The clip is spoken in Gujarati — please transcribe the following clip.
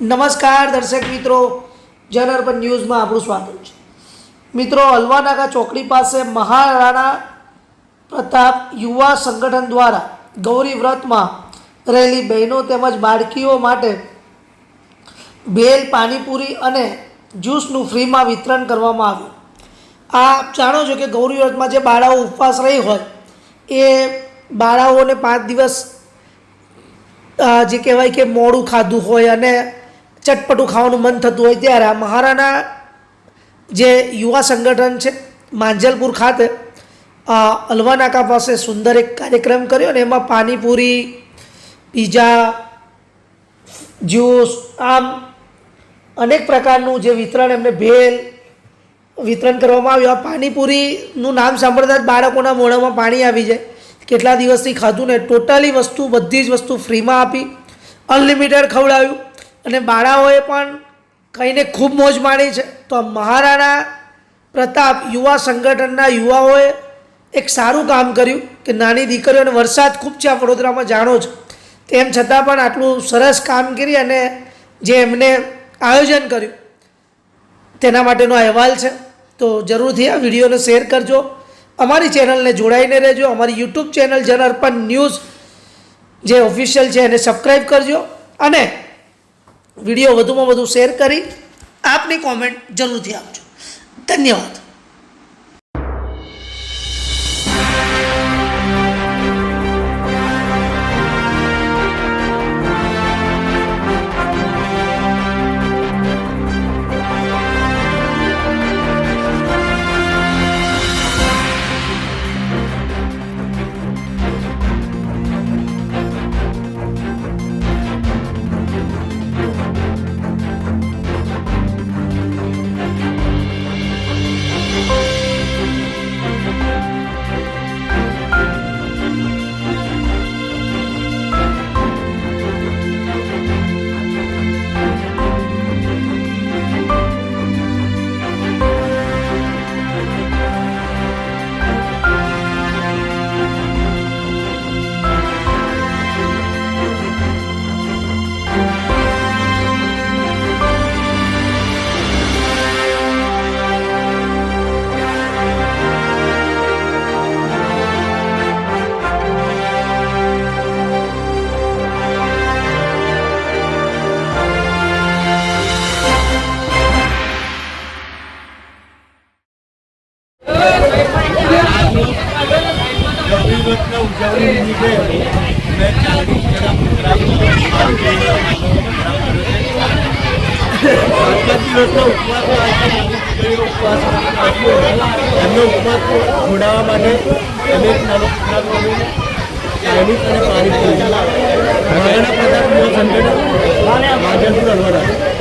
નમસ્કાર દર્શક મિત્રો જનઅર્બન ન્યૂઝમાં આપણું સ્વાગત છે. મિત્રો હલવાનાકા ચોકડી પાસે મહારાણા પ્રતાપ યુવા સંગઠન દ્વારા ગૌરી વ્રતમાં રહેલી બહેનો તેમજ બાળકીઓ માટે ભેલ પાણીપુરી અને જ્યુસનું ફ્રીમાં વિતરણ કરવામાં આવ્યું. આ જાણો છો કે ગૌરી વ્રતમાં જે બાળાઓ ઉપવાસ રહી હોય, એ બાળાઓને પાંચ દિવસ જે કહેવાય કે મોડું ખાધું હોય અને ચટપટું ખાવાનું મન થતું હોય ત્યારે આ મહારાણા જે યુવા સંગઠન છે, માંજલપુર ખાતે અલવાનાકા અલવા પાસે સુંદર એક કાર્યક્રમ કર્યો ને એમાં પાણીપુરી, પીઝા, જ્યુસ, આમ અનેક પ્રકારનું જે વિતરણ એમને ભેલ વિતરણ કરવામાં આવ્યું. આ પાણીપુરીનું નામ સાંભળતા જ બાળકોના મોઢામાં પાણી આવી જાય. કેટલા દિવસથી ખાધું ને, ટોટલી વસ્તુ બધી જ વસ્તુ ફ્રીમાં આપી. અનલિમિટેડ ખવડાવ્યું. અને બાળાઓએ પણ કહીને ખૂબ મોજ માણી છે. તો મહારાણા પ્રતાપ યુવા સંગઠનના યુવાઓએ એક સારું કામ કર્યું કે નાની દીકરીઓને વરસાદ ખૂબ છે આ વડોદરામાં, જાણો છો તેમ છતાં પણ આટલું સરસ કામગીરી અને જે એમને આયોજન કર્યું, તેના માટેનો અહેવાલ છે. તો જરૂરથી આ વિડીયોને શેર કરજો. અમારી ચેનલને જોડાઈને રહેજો. અમારી યુટ્યુબ ચેનલ જનઅર્પણ ન્યૂઝ જે ઓફિશિયલ છે એને સબસ્ક્રાઈબ કરજો. અને વીડિયો વધુમાં વધુ શેર કરી આપની કોમેન્ટ જરૂરથી આપજો. ધન્યવાદ. ઉજવણી નિમિત્તે મેં રાખ્યો. એમનો ઉપવાસ જોડાવા માટે અમે એક નાનો પ્રોગ્રામ કર્યો. અને મહારાણા પ્રતાપ યુવા સંગઠન માંજલપુર અલવાડા